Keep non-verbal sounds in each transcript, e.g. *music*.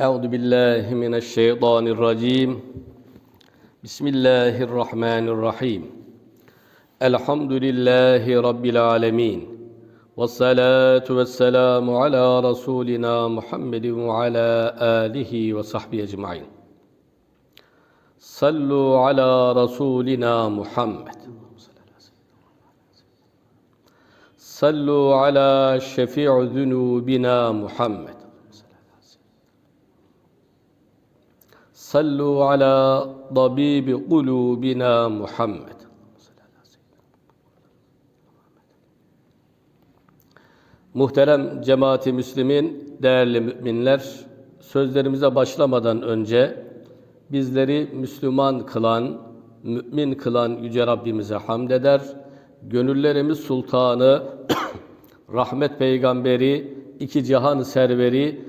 Euzu billahi mineşşeytanirracim. Bismillahirrahmanirrahim. Elhamdülillahi rabbil alamin. Ve salatu vesselamu ala rasulina Muhammedin ve ala alihi ve sahbihi ecmaîn. Sallu ala rasulina Muhammed. Sallu ala şefi'u zunubina Muhammed. Sallu ala tabibi kulubina Muhammed. Muhterem cemaati Müslümin, değerli müminler, sözlerimize başlamadan önce bizleri Müslüman kılan, mümin kılan Yüce Rabbimize hamd eder. Gönüllerimiz Sultanı, *clears throat* rahmet peygamberi, iki cihan serveri,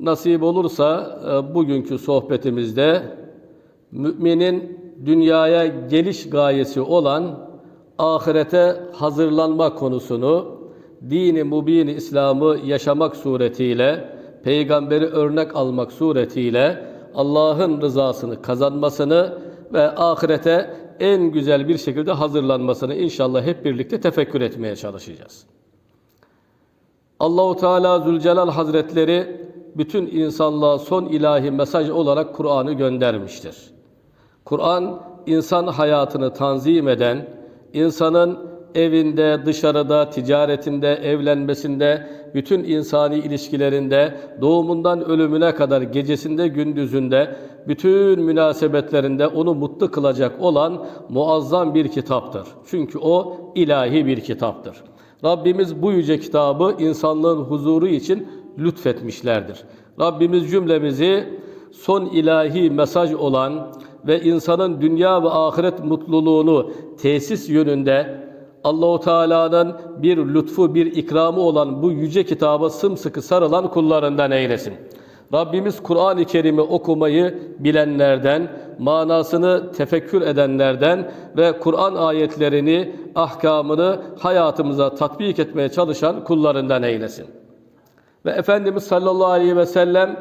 nasip olursa e, bugünkü sohbetimizde müminin dünyaya geliş gayesi olan ahirete hazırlanma konusunu dini mubin İslam'ı yaşamak suretiyle peygamberi örnek almak suretiyle Allah'ın rızasını kazanmasını ve ahirete en güzel bir şekilde hazırlanmasını inşallah hep birlikte tefekkür etmeye çalışacağız. Allahu Teala Zülcelal Hazretleri bütün insanlığa son ilahi mesaj olarak Kur'an'ı göndermiştir. Kur'an insan hayatını tanzim eden, insanın evinde, dışarıda, ticaretinde, evlenmesinde, bütün insani ilişkilerinde, doğumundan ölümüne kadar gecesinde, gündüzünde, bütün münasebetlerinde onu mutlu kılacak olan muazzam bir kitaptır. Çünkü o ilahi bir kitaptır. Rabbimiz bu yüce kitabı insanlığın huzuru için lütfetmişlerdir. Rabbimiz cümlemizi son ilahi mesaj olan ve insanın dünya ve ahiret mutluluğunu tesis yönünde Allahu Teala'nın bir lütfu, bir ikramı olan bu yüce kitaba sımsıkı sarılan kullarından eylesin. Rabbimiz Kur'an-ı Kerim'i okumayı bilenlerden, manasını tefekkür edenlerden ve Kur'an ayetlerini, ahkamını hayatımıza tatbik etmeye çalışan kullarından eylesin. Ve Efendimiz sallallahu aleyhi ve sellem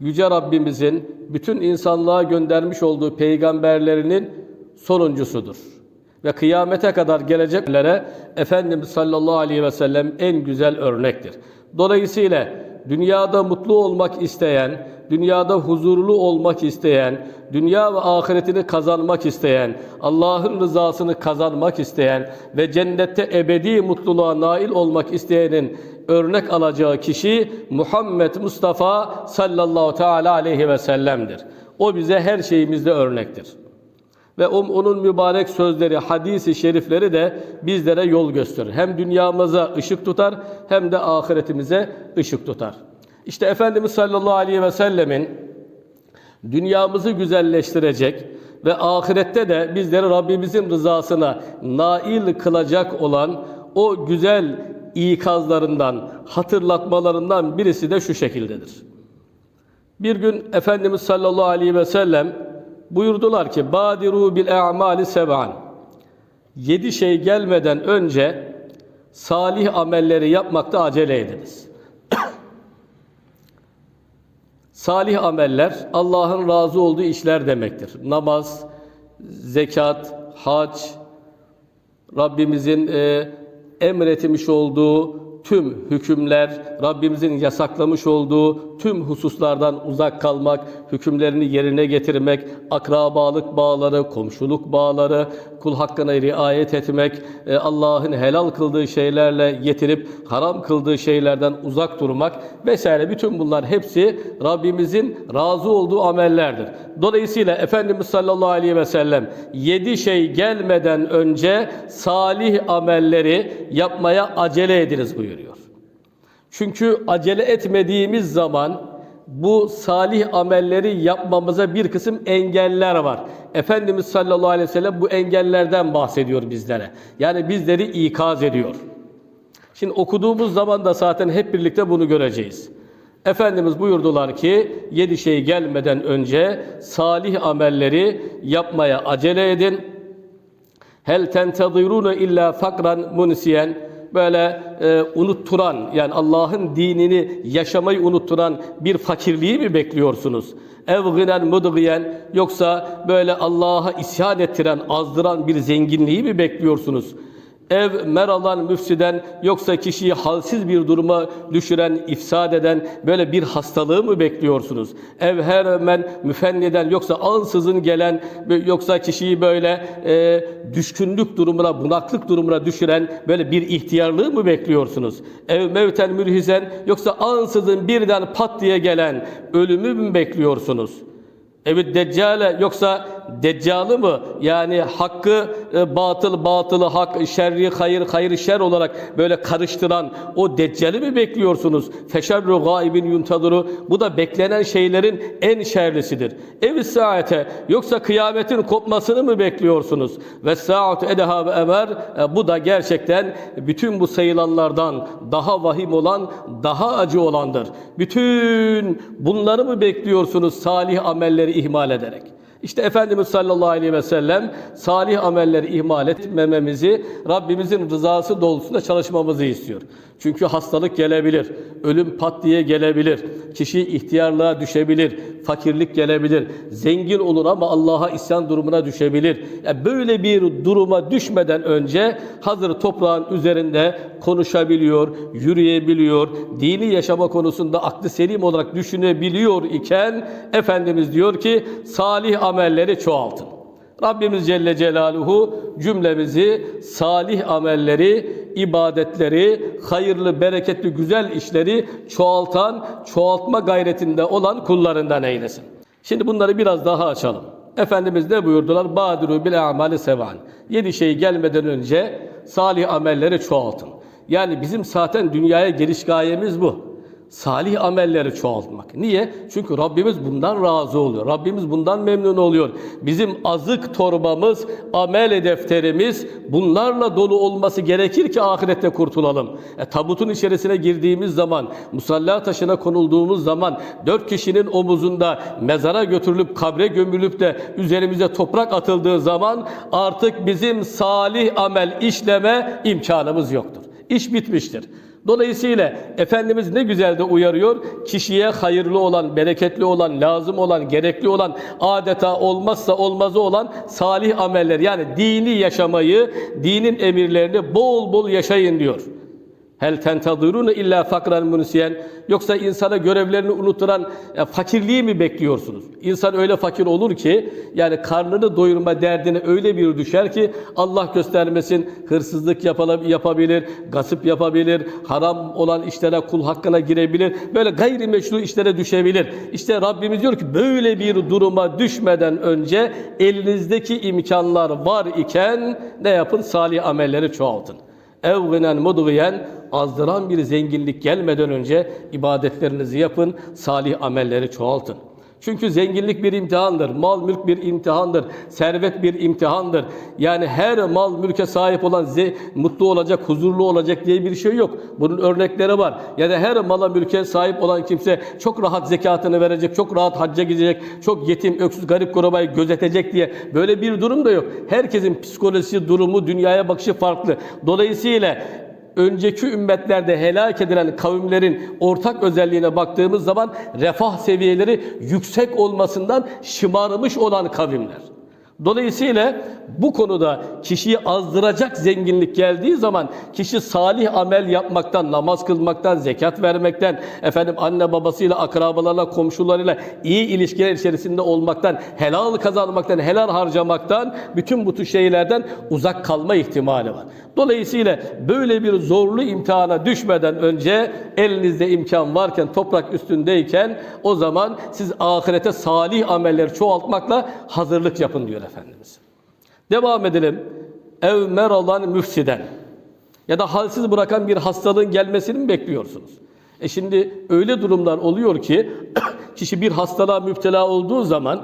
Yüce Rabbimizin bütün insanlığa göndermiş olduğu peygamberlerinin sonuncusudur. Ve kıyamete kadar geleceklere Efendimiz sallallahu aleyhi ve sellem en güzel örnektir. Dolayısıyla dünyada mutlu olmak isteyen, dünyada huzurlu olmak isteyen, dünya ve ahiretini kazanmak isteyen, Allah'ın rızasını kazanmak isteyen ve cennette ebedi mutluluğa nail olmak isteyenin örnek alacağı kişi Muhammed Mustafa sallallahu teala aleyhi ve sellem'dir. O bize her şeyimizde örnektir. Ve onun mübarek sözleri, hadisi şerifleri de bizlere yol gösterir. Hem dünyamıza ışık tutar hem de ahiretimize ışık tutar. İşte Efendimiz sallallahu aleyhi ve sellemin dünyamızı güzelleştirecek ve ahirette de bizleri Rabbimizin rızasına nail kılacak olan o güzel ikazlarından, hatırlatmalarından birisi de şu şekildedir. Bir gün Efendimiz sallallahu aleyhi ve sellem buyurdular ki badiru bil a'mali seb'an. Yedi şey gelmeden önce salih amelleri yapmakta acele ediniz. *clears throat* salih ameller Allah'ın razı olduğu işler demektir. Namaz, zekat, hac, Rabbimizin e, emretmiş olduğu tüm hükümler, Rabbimizin yasaklamış olduğu tüm hususlardan uzak kalmak, hükümlerini yerine getirmek, akrabalık bağları, komşuluk bağları, kul hakkına riayet etmek, e, Allah'ın helal kıldığı şeylerle yetinip haram kıldığı şeylerden uzak durmak vesaire bütün bunlar hepsi Rabbimizin razı olduğu amellerdir. Dolayısıyla Efendimiz sallallahu aleyhi ve sellem yedi şey gelmeden önce salih amelleri yapmaya acele ediniz buyuruyor. Çünkü acele etmediğimiz zaman bu salih amelleri yapmamıza bir kısım engeller var. Efendimiz sallallahu aleyhi ve sellem bu engellerden bahsediyor bizlere. Yani bizleri ikaz ediyor. Şimdi okuduğumuz zaman da zaten hep birlikte bunu göreceğiz. Efendimiz buyurdular ki yedi şey gelmeden önce salih amelleri yapmaya acele edin. Hel tentazirune illa fakran munsiyen böyle e, unutturan yani Allah'ın dinini yaşamayı unutturan bir fakirliği mi bekliyorsunuz? Ev gınen mudgiyen yoksa böyle Allah'a isyan ettiren, azdıran bir zenginliği mi bekliyorsunuz? Ev meralan müfsiden yoksa kişiyi halsiz bir duruma düşüren, ifsad eden böyle bir hastalığı mı bekliyorsunuz? Ev her hemen müfenniden yoksa ansızın gelen yoksa kişiyi böyle e, düşkünlük durumuna, bunaklık durumuna düşüren böyle bir ihtiyarlığı mı bekliyorsunuz? Ev mevten mülhizen yoksa ansızın birden pat diye gelen ölümü mü bekliyorsunuz? Evet deccale yoksa deccalı mı? Yani hakkı e, batıl, batılı hak, şerri hayır, hayır şer olarak böyle karıştıran o deccali mi bekliyorsunuz? Feşerru gaibin yuntaduru. Bu da beklenen şeylerin en şerlisidir. Ev saate yoksa kıyametin kopmasını mı bekliyorsunuz? Ve saatu edeha ve emer. E, bu da gerçekten bütün bu sayılanlardan daha vahim olan, daha acı olandır. Bütün bunları mı bekliyorsunuz salih amelleri ihmal ederek? İşte Efendimiz sallallahu aleyhi ve sellem salih amelleri ihmal etmememizi Rabbimizin rızası doğrultusunda çalışmamızı istiyor. Çünkü hastalık gelebilir, ölüm pat diye gelebilir, kişi ihtiyarlığa düşebilir, fakirlik gelebilir, zengin olur ama Allah'a isyan durumuna düşebilir. Yani böyle bir duruma düşmeden önce hazır toprağın üzerinde konuşabiliyor, yürüyebiliyor, dini yaşama konusunda aklı selim olarak düşünebiliyor iken Efendimiz diyor ki salih amelleri çoğaltın. Rabbimiz Celle Celaluhu cümlemizi salih amelleri, ibadetleri, hayırlı, bereketli, güzel işleri çoğaltan, çoğaltma gayretinde olan kullarından eylesin. Şimdi bunları biraz daha açalım. Efendimiz ne buyurdular? Badiru bil amali sevan. Yedi şey gelmeden önce salih amelleri çoğaltın. Yani bizim zaten dünyaya geliş gayemiz bu salih amelleri çoğaltmak. Niye? Çünkü Rabbimiz bundan razı oluyor. Rabbimiz bundan memnun oluyor. Bizim azık torbamız, amel defterimiz bunlarla dolu olması gerekir ki ahirette kurtulalım. E, tabutun içerisine girdiğimiz zaman, musalla taşına konulduğumuz zaman, dört kişinin omuzunda mezara götürülüp kabre gömülüp de üzerimize toprak atıldığı zaman artık bizim salih amel işleme imkanımız yoktur. İş bitmiştir. Dolayısıyla Efendimiz ne güzel de uyarıyor. Kişiye hayırlı olan, bereketli olan, lazım olan, gerekli olan, adeta olmazsa olmazı olan salih ameller. Yani dini yaşamayı, dinin emirlerini bol bol yaşayın diyor. Hel tentazirune illa fakran munsiyen yoksa insana görevlerini unutturan e, fakirliği mi bekliyorsunuz? İnsan öyle fakir olur ki yani karnını doyurma derdine öyle bir düşer ki Allah göstermesin hırsızlık yapabilir, gasıp yapabilir, haram olan işlere kul hakkına girebilir. Böyle gayrimeşru işlere düşebilir. İşte Rabbimiz diyor ki böyle bir duruma düşmeden önce elinizdeki imkanlar var iken ne yapın? Salih amelleri çoğaltın evginen mudgiyen azdıran bir zenginlik gelmeden önce ibadetlerinizi yapın, salih amelleri çoğaltın. Çünkü zenginlik bir imtihandır, mal mülk bir imtihandır, servet bir imtihandır. Yani her mal mülke sahip olan mutlu olacak, huzurlu olacak diye bir şey yok. Bunun örnekleri var. Ya da her mala mülke sahip olan kimse çok rahat zekatını verecek, çok rahat hacca gidecek, çok yetim, öksüz, garip kurabayı gözetecek diye böyle bir durum da yok. Herkesin psikolojisi, durumu, dünyaya bakışı farklı. Dolayısıyla önceki ümmetlerde helak edilen kavimlerin ortak özelliğine baktığımız zaman refah seviyeleri yüksek olmasından şımarmış olan kavimler. Dolayısıyla bu konuda kişiyi azdıracak zenginlik geldiği zaman kişi salih amel yapmaktan, namaz kılmaktan, zekat vermekten, efendim anne babasıyla, akrabalarla, komşularıyla iyi ilişkiler içerisinde olmaktan, helal kazanmaktan, helal harcamaktan, bütün bu tür şeylerden uzak kalma ihtimali var. Dolayısıyla böyle bir zorlu imtihana düşmeden önce elinizde imkan varken, toprak üstündeyken o zaman siz ahirete salih amelleri çoğaltmakla hazırlık yapın diyor Efendimiz. Devam edelim. Ev meralan müfsiden ya da halsiz bırakan bir hastalığın gelmesini mi bekliyorsunuz? E şimdi öyle durumlar oluyor ki *clears throat* kişi bir hastalığa müptela olduğu zaman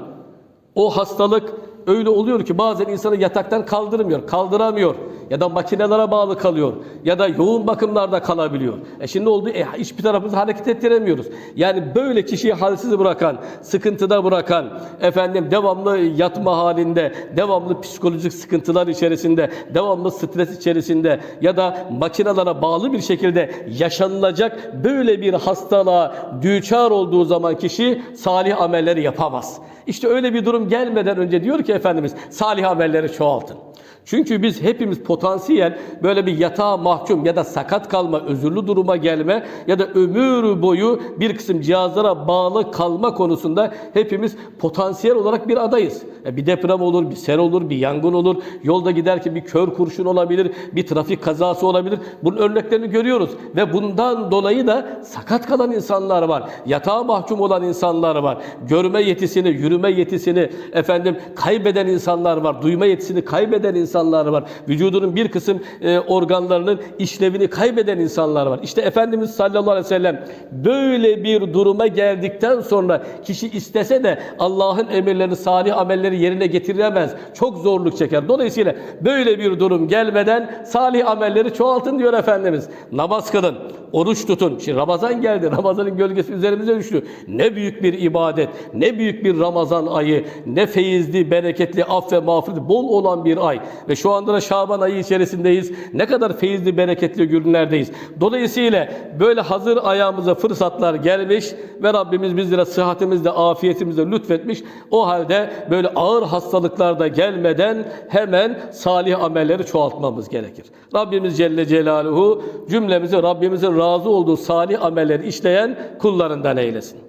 o hastalık öyle oluyor ki bazen insanı yataktan kaldırmıyor, kaldıramıyor ya da makinelere bağlı kalıyor ya da yoğun bakımlarda kalabiliyor. E şimdi oldu e, hiçbir tarafımızı hareket ettiremiyoruz. Yani böyle kişiyi halsiz bırakan, sıkıntıda bırakan, efendim devamlı yatma halinde, devamlı psikolojik sıkıntılar içerisinde, devamlı stres içerisinde ya da makinelere bağlı bir şekilde yaşanılacak böyle bir hastalığa düçar olduğu zaman kişi salih amelleri yapamaz. İşte öyle bir durum gelmeden önce diyor ki Efendimiz salih amelleri çoğaltın. Çünkü biz hepimiz potansiyel böyle bir yatağa mahkum ya da sakat kalma, özürlü duruma gelme ya da ömür boyu bir kısım cihazlara bağlı kalma konusunda hepimiz potansiyel olarak bir adayız. E, Bir deprem olur, bir sel olur, bir yangın olur, yolda giderken bir kör kurşun olabilir, bir trafik kazası olabilir. Bunun örneklerini görüyoruz ve bundan dolayı da sakat kalan insanlar var. Yatağa mahkum olan insanlar var. Görme yetisini, yürüme yetisini efendim kaybeden insanlar var. Duyma yetisini kaybeden insanlar var. Vücudunun bir kısım e, organlarının işlevini kaybeden insanlar var. İşte Efendimiz sallallahu aleyhi ve sellem böyle bir duruma geldikten sonra kişi istese de Allah'ın emirlerini, salih amelleri yerine getiremez. Çok zorluk çeker. Dolayısıyla böyle bir durum gelmeden salih amelleri çoğaltın diyor Efendimiz. Namaz kılın, oruç tutun. Şimdi Ramazan geldi. *laughs* Ramazanın gölgesi üzerimize düştü. Ne büyük bir ibadet, ne büyük bir Ramazan ayı, ne feyizli, bereketli, af ve mağfiret bol olan bir ay. Ve şu anda da Şaban ayı içerisindeyiz. Ne kadar feyizli, bereketli günlerdeyiz. Dolayısıyla böyle hazır ayağımıza fırsatlar gelmiş ve Rabbimiz bizlere sıhhatimizle, afiyetimizle lütfetmiş. O halde böyle ağır hastalıklar da gelmeden hemen salih amelleri çoğaltmamız gerekir. Rabbimiz Celle Celaluhu cümlemizi Rabbimizin razı olduğu salih amelleri işleyen kullarından eylesin.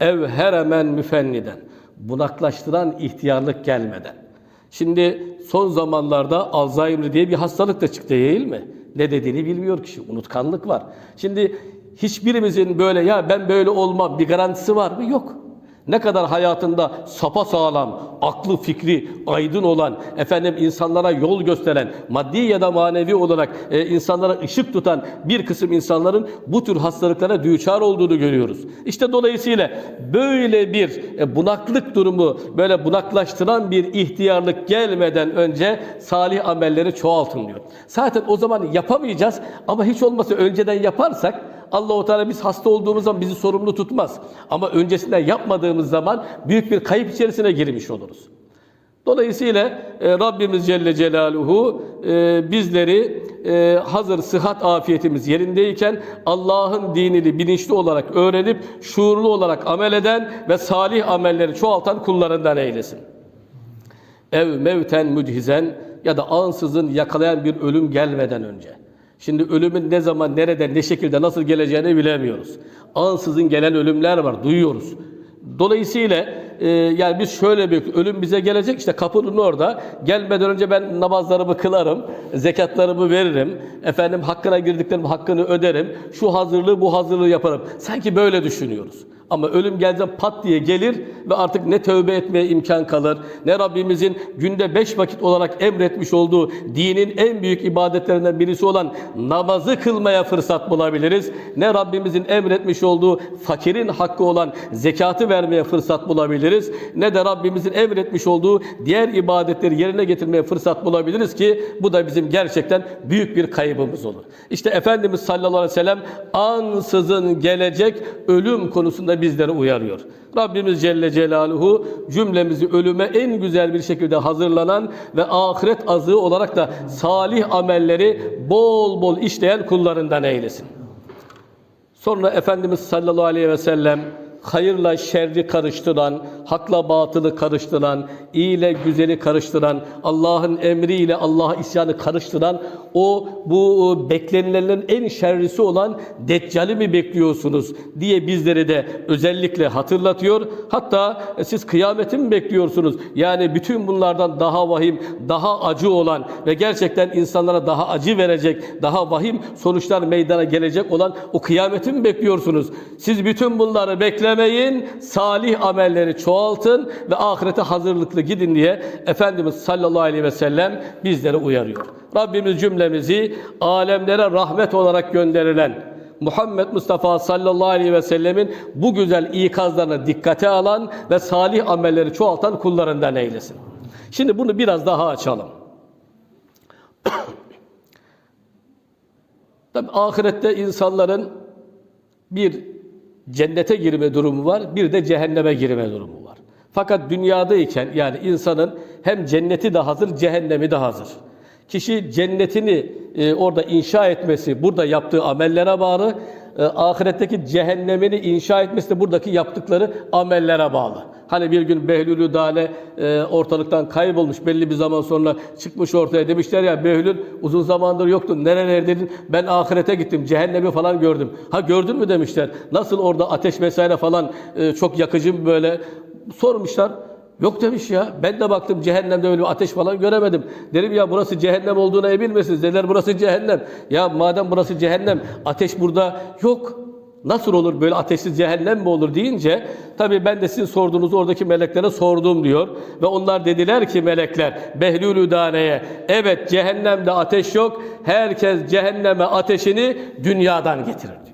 Ev heremen müfenniden. Bunaklaştıran ihtiyarlık gelmeden. Şimdi son zamanlarda Alzheimer diye bir hastalık da çıktı değil mi? Ne dediğini bilmiyor kişi. Unutkanlık var. Şimdi hiçbirimizin böyle ya ben böyle olmam bir garantisi var mı? Yok. Ne kadar hayatında sapa sağlam, aklı fikri aydın olan, efendim insanlara yol gösteren, maddi ya da manevi olarak e, insanlara ışık tutan bir kısım insanların bu tür hastalıklara düçar olduğunu görüyoruz. İşte dolayısıyla böyle bir e, bunaklık durumu, böyle bunaklaştıran bir ihtiyarlık gelmeden önce salih amelleri çoğaltın diyor. Zaten o zaman yapamayacağız ama hiç olmazsa önceden yaparsak Allah-u Teala biz hasta olduğumuz zaman bizi sorumlu tutmaz. Ama öncesinde yapmadığımız zaman büyük bir kayıp içerisine girmiş oluruz. Dolayısıyla e, Rabbimiz Celle Celaluhu e, bizleri e, hazır sıhhat afiyetimiz yerindeyken Allah'ın dinini bilinçli olarak öğrenip şuurlu olarak amel eden ve salih amelleri çoğaltan kullarından eylesin. Ev mevten müchizen ya da ansızın yakalayan bir ölüm gelmeden önce. Şimdi ölümün ne zaman, nerede, ne şekilde, nasıl geleceğini bilemiyoruz. Ansızın gelen ölümler var, duyuyoruz. Dolayısıyla e, yani biz şöyle bir ölüm bize gelecek işte kapının orada gelmeden önce ben namazlarımı kılarım, zekatlarımı veririm, efendim hakkına girdiklerim hakkını öderim, şu hazırlığı bu hazırlığı yaparım. Sanki böyle düşünüyoruz. Ama ölüm geldiğinde pat diye gelir ve artık ne tövbe etmeye imkan kalır, ne Rabbimizin günde beş vakit olarak emretmiş olduğu dinin en büyük ibadetlerinden birisi olan namazı kılmaya fırsat bulabiliriz. Ne Rabbimizin emretmiş olduğu fakirin hakkı olan zekatı vermeye fırsat bulabiliriz. Ne de Rabbimizin emretmiş olduğu diğer ibadetleri yerine getirmeye fırsat bulabiliriz ki bu da bizim gerçekten büyük bir kaybımız olur. İşte Efendimiz sallallahu aleyhi ve sellem ansızın gelecek ölüm konusunda bizleri uyarıyor. Rabbimiz Celle Celaluhu cümlemizi ölüme en güzel bir şekilde hazırlanan ve ahiret azığı olarak da salih amelleri bol bol işleyen kullarından eylesin. Sonra Efendimiz sallallahu aleyhi ve sellem hayırla şerri karıştıran, hakla batılı karıştıran, iyi ile güzeli karıştıran, Allah'ın emriyle Allah'a isyanı karıştıran o bu beklenilenlerin en şerrisi olan Deccal'i mi bekliyorsunuz diye bizleri de özellikle hatırlatıyor. Hatta e, siz kıyameti mi bekliyorsunuz? Yani bütün bunlardan daha vahim, daha acı olan ve gerçekten insanlara daha acı verecek, daha vahim sonuçlar meydana gelecek olan o kıyameti mi bekliyorsunuz? Siz bütün bunları beklemeyin, salih amelleri çoğaltın ve ahirete hazırlıklı gidin diye Efendimiz sallallahu aleyhi ve sellem bizleri uyarıyor. Rabbimiz cümlemizi alemlere rahmet olarak gönderilen, Muhammed Mustafa sallallahu aleyhi ve sellemin bu güzel ikazlarına dikkate alan ve salih amelleri çoğaltan kullarından eylesin. Şimdi bunu biraz daha açalım. *coughs* Tabi ahirette insanların bir cennete girme durumu var, bir de cehenneme girme durumu var. Fakat dünyadayken yani insanın hem cenneti de hazır, cehennemi de hazır. Kişi cennetini e, orada inşa etmesi, burada yaptığı amellere bağlı, e, ahiretteki cehennemini inşa etmesi de buradaki yaptıkları amellere bağlı. Hani bir gün Behlül'ü Dale e, ortalıktan kaybolmuş belli bir zaman sonra çıkmış ortaya demişler ya Behlül uzun zamandır yoktu. Nerelerdeydin? Ben ahirete gittim. Cehennemi falan gördüm. Ha gördün mü demişler. Nasıl orada ateş vesaire falan e, çok yakıcı böyle sormuşlar. Yok demiş ya. Ben de baktım cehennemde öyle bir ateş falan göremedim. Dedim ya burası cehennem olduğuna emin misiniz? Dediler burası cehennem. Ya madem burası cehennem ateş burada yok. Nasıl olur böyle ateşsiz cehennem mi olur deyince tabii ben de sizin sorduğunuz oradaki meleklere sordum diyor. Ve onlar dediler ki melekler Behlülü Dane'ye evet cehennemde ateş yok. Herkes cehenneme ateşini dünyadan getirir.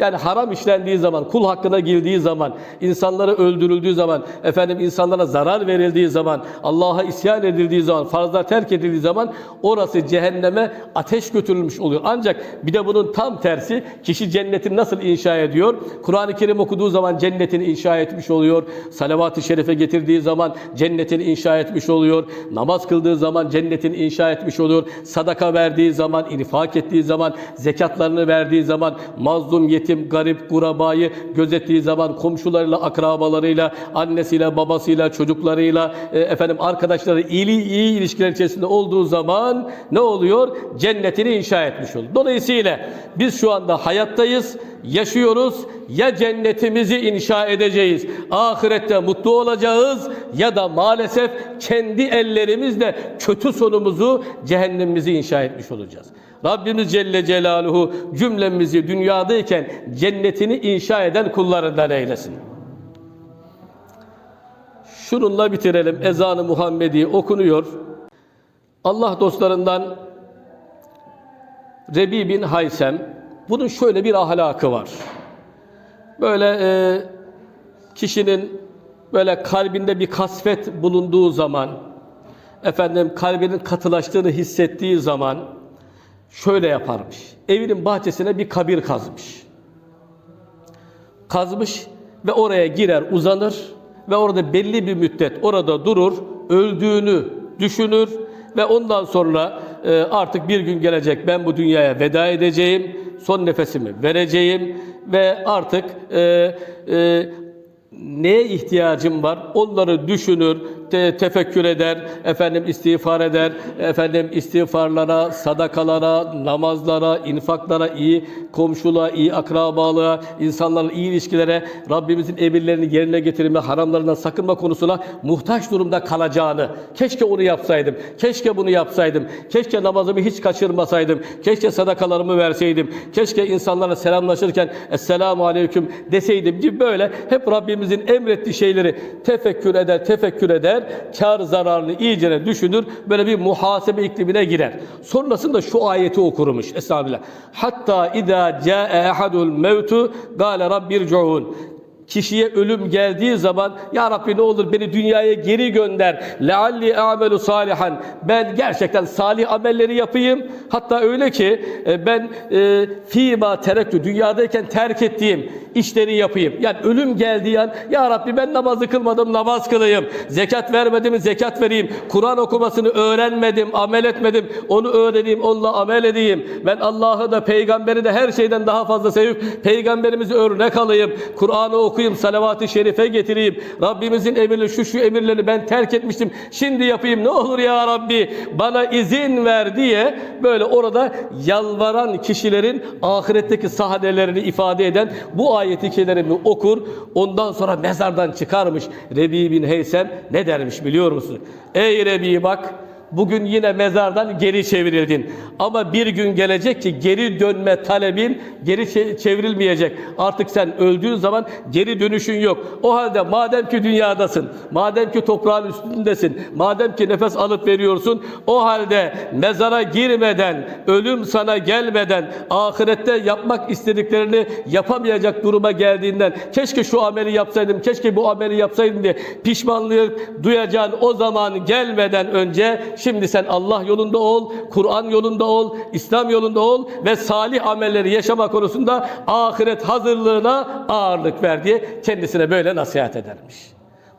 Yani haram işlendiği zaman, kul hakkına girdiği zaman, insanları öldürüldüğü zaman, efendim insanlara zarar verildiği zaman, Allah'a isyan edildiği zaman, farzlar terk edildiği zaman orası cehenneme ateş götürülmüş oluyor. Ancak bir de bunun tam tersi kişi cennetini nasıl inşa ediyor? Kur'an-ı Kerim okuduğu zaman cennetini inşa etmiş oluyor. Salavat-ı şerife getirdiği zaman cennetini inşa etmiş oluyor. Namaz kıldığı zaman cennetini inşa etmiş oluyor. Sadaka verdiği zaman, infak ettiği zaman, zekatlarını verdiği zaman, mazlum, yetim, garip, kurabayı gözettiği zaman komşularıyla, akrabalarıyla, annesiyle, babasıyla, çocuklarıyla, e, efendim arkadaşları iyi, iyi ilişkiler içerisinde olduğu zaman ne oluyor? Cennetini inşa etmiş oluyor. Dolayısıyla biz şu anda hayattayız, yaşıyoruz. Ya cennetimizi inşa edeceğiz, ahirette mutlu olacağız ya da maalesef kendi ellerimizle kötü sonumuzu, cehennemimizi inşa etmiş olacağız. Rabbimiz Celle Celaluhu cümlemizi dünyadayken cennetini inşa eden kullarından eylesin. Şununla bitirelim. Ezanı Muhammedi okunuyor. Allah dostlarından Rebi bin Haysem bunun şöyle bir ahlakı var. Böyle e, kişinin böyle kalbinde bir kasvet bulunduğu zaman efendim kalbinin katılaştığını hissettiği zaman şöyle yaparmış. Evinin bahçesine bir kabir kazmış. Kazmış ve oraya girer, uzanır ve orada belli bir müddet orada durur, öldüğünü düşünür ve ondan sonra e, artık bir gün gelecek ben bu dünyaya veda edeceğim, son nefesimi vereceğim ve artık e, e, neye ihtiyacım var onları düşünür, te- tefekkür eder, efendim istiğfar eder, efendim istiğfarlara, sadakalara, namazlara, infaklara, iyi komşuluğa, iyi akrabalığa, insanlarla iyi ilişkilere, Rabbimizin emirlerini yerine getirme, haramlarından sakınma konusuna muhtaç durumda kalacağını, keşke onu yapsaydım, keşke bunu yapsaydım, keşke namazımı hiç kaçırmasaydım, keşke sadakalarımı verseydim, keşke insanlarla selamlaşırken Esselamu Aleyküm deseydim gibi böyle hep Rabbimizin emrettiği şeyleri tefekkür eder, tefekkür eder, kar zararını iyicene düşünür, böyle bir muhasebe iklimine girer. Sonrasında şu ayeti okurmuş Estağfirullah. Hatta idâ câe ehadul mevtu gâle rabbircuun. Kişiye ölüm geldiği zaman ya Rabbi ne olur beni dünyaya geri gönder. Lealli amelu salihan. Ben gerçekten salih amelleri yapayım. Hatta öyle ki e, ben e, fîmâ terektü dünyadayken terk ettiğim işleri yapayım. Yani ölüm geldiği an ya Rabbi ben namazı kılmadım namaz kılayım. Zekat vermedim zekat vereyim. Kur'an okumasını öğrenmedim, amel etmedim. Onu öğreneyim, onunla amel edeyim. Ben Allah'ı da peygamberi de her şeyden daha fazla sevip peygamberimizi örnek alayım. Kur'an'ı okuyayım, salavat-ı şerife getireyim. Rabbimizin emirleri şu şu emirleri ben terk etmiştim. Şimdi yapayım ne olur ya Rabbi bana izin ver diye böyle orada yalvaran kişilerin ahiretteki sahnelerini ifade eden bu ayeti kerimeyi okur. Ondan sonra mezardan çıkarmış Rebi bin Heysem ne dermiş biliyor musun? Ey Rebi bak bugün yine mezardan geri çevrildin. Ama bir gün gelecek ki geri dönme talebin geri çe- çevrilmeyecek. Artık sen öldüğün zaman geri dönüşün yok. O halde madem ki dünyadasın, madem ki toprağın üstündesin, madem ki nefes alıp veriyorsun, o halde mezara girmeden, ölüm sana gelmeden, ahirette yapmak istediklerini yapamayacak duruma geldiğinden, keşke şu ameli yapsaydım, keşke bu ameli yapsaydım diye pişmanlığı duyacağın o zaman gelmeden önce, şimdi sen Allah yolunda ol, Kur'an yolunda ol, İslam yolunda ol ve salih amelleri yaşama konusunda ahiret hazırlığına ağırlık ver diye kendisine böyle nasihat edermiş.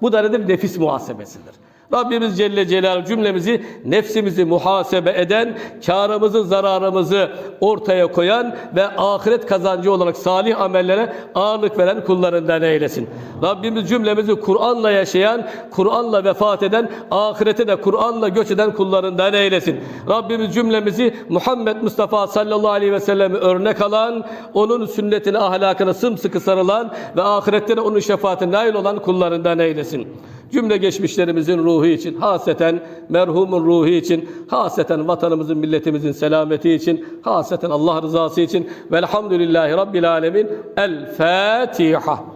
Bu da nedir? Nefis muhasebesidir. Rabbimiz Celle Celaluhu cümlemizi nefsimizi muhasebe eden, karımızı zararımızı ortaya koyan ve ahiret kazancı olarak salih amellere ağırlık veren kullarından eylesin. Rabbimiz cümlemizi Kur'an'la yaşayan, Kur'an'la vefat eden, ahirete de Kur'an'la göç eden kullarından eylesin. Rabbimiz cümlemizi Muhammed Mustafa sallallahu aleyhi ve sellem'i örnek alan, onun sünnetine, ahlakına sımsıkı sarılan ve ahirette de onun şefaatine nail olan kullarından eylesin. Cümle geçmişlerimizin ruhu için, haseten merhumun ruhu için, haseten vatanımızın, milletimizin selameti için, haseten Allah rızası için. Velhamdülillahi Rabbil Alemin. El Fatiha.